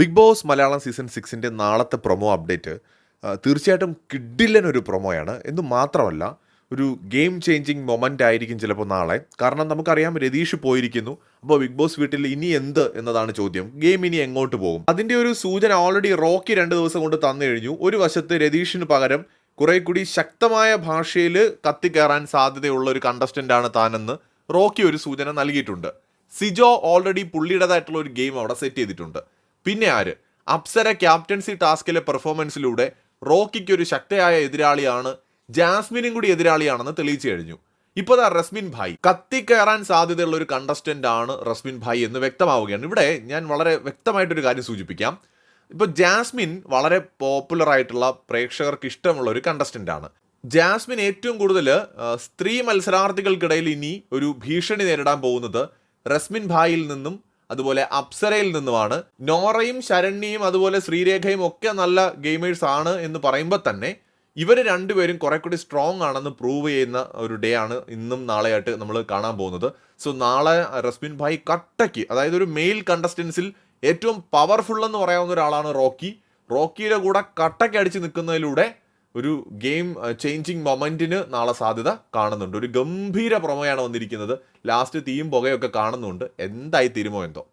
Big boss Malayalam season സിക്സിന്റെ നാളത്തെ promo update തീർച്ചയായിട്ടും തീർച്ചയായിട്ടും കിഡില്ലനൊരു പ്രൊമോയാണ്. എന്ന് മാത്രമല്ല ഒരു ഗെയിം ചേഞ്ചിങ് മൊമെന്റ് ആയിരിക്കും ചിലപ്പോൾ നാളെ. കാരണം നമുക്കറിയാം രതീഷ് പോയിരിക്കുന്നു. അപ്പോൾ ബിഗ് ബോസ് വീട്ടിൽ ഇനി എന്ത് എന്നതാണ് ചോദ്യം. ഗെയിം ഇനി എങ്ങോട്ട് പോകും? അതിന്റെ ഒരു സൂചന ഓൾറെഡി റോക്കി രണ്ട് ദിവസം കൊണ്ട് തന്നു കഴിഞ്ഞു. ഒരു വശത്ത് രതീഷിന് പകരം കുറെ കൂടി ശക്തമായ ഭാഷയിൽ കത്തിക്കയറാൻ സാധ്യതയുള്ള ഒരു കണ്ടസ്റ്റന്റാണ് താനെന്ന് റോക്കി ഒരു സൂചന നൽകിയിട്ടുണ്ട്. സിജോ ഓൾറെഡി പുള്ളിയുടേതായിട്ടുള്ള ഒരു ഗെയിം അവിടെ സെറ്റ് ചെയ്തിട്ടുണ്ട്. പിന്നെ ആര്? അപ്സര ക്യാപ്റ്റൻസി ടാസ്കിലെ പെർഫോമൻസിലൂടെ റോക്കിക്ക് ഒരു ശക്തയായ എതിരാളിയാണ് ജാസ്മിനും കൂടി എതിരാളിയാണെന്ന് തെളിയിച്ചു കഴിഞ്ഞു. ഇപ്പോൾ ദാ റസ്മിൻ ഭായ്. കത്തിക്കയറാൻ സാധ്യതയുള്ള ഒരു കണ്ടസ്റ്റന്റ് ആണ് റസ്മിൻ ഭായ് എന്ന് വ്യക്തമാവുകയാണ്. ഇവിടെ ഞാൻ വളരെ വ്യക്തമായിട്ടൊരു കാര്യം സൂചിപ്പിക്കാം. ഇപ്പോൾ ജാസ്മിൻ വളരെ പോപ്പുലർ ആയിട്ടുള്ള പ്രേക്ഷകർക്ക് ഇഷ്ടമുള്ള ഒരു കണ്ടസ്റ്റന്റ് ആണ്. ജാസ്മിൻ ഏറ്റവും കൂടുതൽ സ്ത്രീ മത്സരാർത്ഥികൾക്കിടയിൽ ഇനി ഒരു ഭീഷണി നേരിടാൻ പോകുന്നത് റസ്മിൻ ഭായിൽ നിന്നും അതുപോലെ അപ്സരയിൽ നിന്നുമാണ്. നോറയും ശരണ്യയും അതുപോലെ ശ്രീരേഖയും ഒക്കെ നല്ല ഗെയിമേഴ്സ് ആണ് എന്ന് പറയുമ്പോൾ തന്നെ ഇവർ രണ്ടുപേരും കുറെ കൂടി സ്ട്രോങ് ആണെന്ന് പ്രൂവ് ചെയ്യുന്ന ഒരു ഡേ ആണ് ഇന്നും നാളെയായിട്ട് നമ്മൾ കാണാൻ പോകുന്നത്. സോ നാളെ റസ്മിൻ ഭായ് കട്ടയ്ക്ക് അതായത് ഒരു മെയിൽ കണ്ടസ്റ്റൻസിൽ ഏറ്റവും പവർഫുൾ എന്ന് പറയാവുന്ന ഒരാളാണ് റോക്കി. റോക്കിയുടെ കൂടെ കട്ടയ്ക്ക് അടിച്ച് നിൽക്കുന്നതിലൂടെ ഒരു ഗെയിം ചേഞ്ചിങ് മൊമെന്റിന് നാളെ സാധ്യത കാണുന്നുണ്ട്. ഒരു ഗംഭീര പ്രൊമോയാണ് വന്നിരിക്കുന്നത്. ലാസ്റ്റ് തീയും പുകയൊക്കെ കാണുന്നുണ്ട്. എന്തായി തീരുമോ എന്തോ.